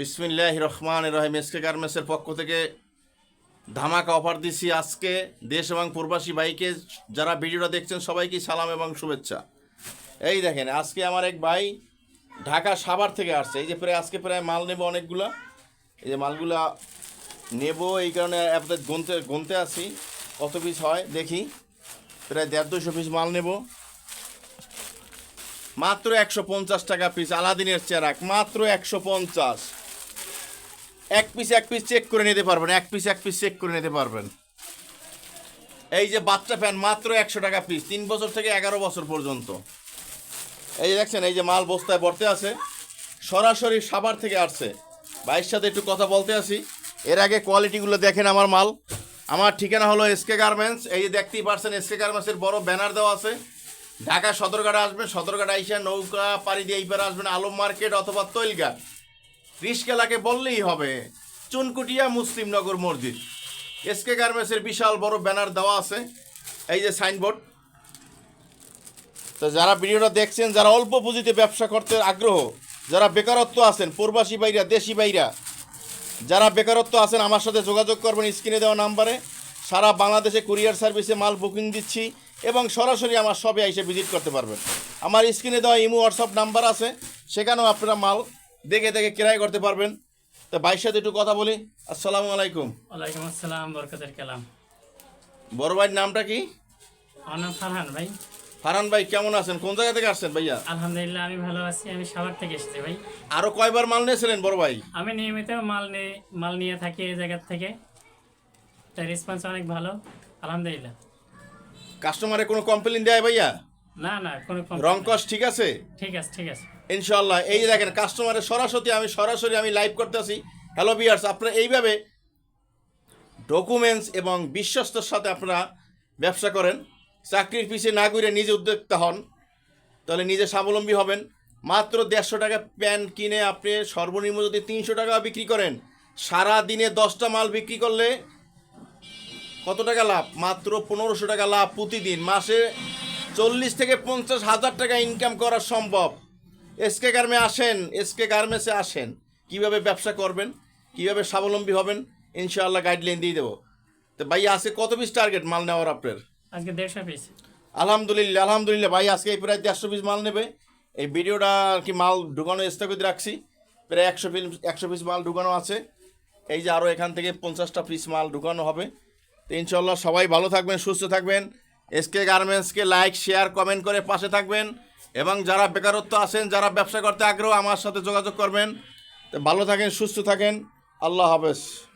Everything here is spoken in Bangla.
বিসমিল্লাহ রহমান রহিম এসকে গার্মেন্টসের পক্ষ থেকে ধামাকা অফার দিছি আজকে। দেশ এবং প্রবাসী বাইকে যারা ভিডিওটা দেখছেন, সবাইকে সালাম এবং শুভেচ্ছা। এই দেখেন, আজকে আমার এক ভাই ঢাকা সাভার থেকে আসছে। এই যে প্রায়, আজকে প্রায় মাল নেব অনেকগুলা। এই যে মালগুলা নেব, এই কারণে আপনাদের গুনতে গুনতে আসি কত পিস হয়, দেখি। প্রায় দেড় দুশো পিস মাল নেব। মাত্র একশো পঞ্চাশ টাকা পিস আলাদিনের চেরাক, মাত্র একশো পঞ্চাশ। এক পিস এক পিস চেক করে নিতে পারবেন, এক পিস এক পিস চেক করে নিতে পারবেন। এই যে বাচ্চা ফ্যান মাত্র একশো টাকা পিস তিন বছর থেকে এগারো বছর পর্যন্ত। এই যে দেখছেন, এই যে মাল বস্তায় ভরতে আছে, সরাসরি সাভার থেকে আসছে। ভাইয়ের সাথে একটু কথা বলতে আসি। এর আগে কোয়ালিটিগুলো দেখেন আমার মাল। আমার ঠিকানা হলো এসকে গার্মেন্টস এই যে দেখতেই পারছেন এসকে গার্মেন্টসের বড় ব্যানার দেওয়া আছে। ঢাকা সদরঘাটে আসবেন, সদরঘাট আইসা নৌকা পাড়ি দিয়ে এইবার আসবেন আলম মার্কেট অথবা তৈলঘাট। রিস্কেলাকে বললেই হবে। চুনকুটিয়া মুসলিমনগর মসজিদ। এসকে গার্মেন্টসের বিশাল বড় ব্যানার দেওয়া আছে। এই যে সাইনবোর্ড। তো যারা ভিডিওটা দেখছেন, যারা অল্প পুঁজিতে ব্যবসা করতে আগ্রহ, যারা বেকারত্ব আছেন, প্রবাসী বাইরা দেশি বাইরা যারা বেকারত্ব আছেন, আমার সাথে যোগাযোগ করবেন স্ক্রিনে দেওয়া নাম্বারে। সারা বাংলাদেশে কুরিয়ার সার্ভিসে মাল বুকিং দিচ্ছি এবং সরাসরি আমার সবে এসে ভিজিট করতে পারবেন। আমার স্ক্রিনে দেওয়া ইমো, হোয়াটসঅ্যাপ নাম্বার আছে। সেখানেও আপনারা মাল দেখে দেখে ক্রয় করতে পারবেন। তো ভাইয়ের সাথে একটু কথা বলি। আসসালামু আলাইকুম। ওয়ালাইকুম আসসালাম বরকতের কালাম। বড় ভাইয়ের নামটা কি? আমার ফারহান ভাই। ফারহান ভাই কেমন আছেন? কোন জায়গা থেকে আসছেন ভাইয়া? আলহামদুলিল্লাহ আমি ভালো আছি। আমি সাভার থেকে এসেছি ভাই। আরও কয়বার মাল নিয়েছিলেন বড় ভাই? আমি নিয়মিত মাল নিয়ে মাল নিয়ে থাকি এই জায়গার থেকে। তাই রেসপন্স অনেক ভালো আলহামদুলিল্লাহ। কাস্টমারে কোনো কমপ্লেন দেয় ভাইয়া? না না কোনো রং কস ঠিক আছে? ঠিক আছে ঠিক আছে। ইনশাল্লাহ এই দেখেন কাস্টমারের সরাসরি আমি সরাসরি আমি লাইভ করতে আসি হ্যালো বিয়ার্স আপনারা এইভাবে ডকুমেন্টস এবং বিশ্বস্তর সাথে আপনারা ব্যবসা করেন, চাকরির পিছিয়ে না ঘুরে নিজে উদ্যোক্তা হন, তাহলে নিজে স্বাবলম্বী হবেন। মাত্র দেড়শো টাকা প্যান্ট কিনে আপনি সর্বনিম্ন যদি তিনশো টাকা বিক্রি করেন, সারা দিনে দশটা মাল বিক্রি করলে কত টাকা লাভ? মাত্র পনেরোশো টাকা লাভ প্রতিদিন। মাসে চল্লিশ থেকে পঞ্চাশ হাজার টাকা ইনকাম করা সম্ভব। এসকে গার্মে আসেন এসকে গার্মেন্টসে আসেন। কীভাবে ব্যবসা করবেন কীভাবে স্বাবলম্বী হবেন ইনশাআল্লাহ গাইডলাইন দিয়ে দেবো। তো ভাই আজকে কত পিস টার্গেট মাল নেওয়ার আপনার? আজকে দেড়শো পিস আলহামদুলিল্লাহ আলহামদুলিল্লাহ। ভাই আজকে এই প্রায় দেড়শো পিস মাল নেবে। এই ভিডিওটা আর কি মাল ঢুকানো স্থগিত রাখছি। প্রায় একশো পিস একশো পিস মাল ঢুকানো আছে। এই যে আরও এখান থেকে পঞ্চাশটা পিস মাল ঢুকানো হবে। তো ইনশাল্লাহ সবাই ভালো থাকবেন সুস্থ থাকবেন। এসকে গার্মেন্টসকে লাইক শেয়ার কমেন্ট করে পাশে থাকবেন। এবং যারা বেকারত্ব আছেন, যারা ব্যবসা করতে আগ্রহ, আমার সাথে যোগাযোগ করবেন। ভালো থাকেন, সুস্থ থাকেন। আল্লাহ হাফেজ।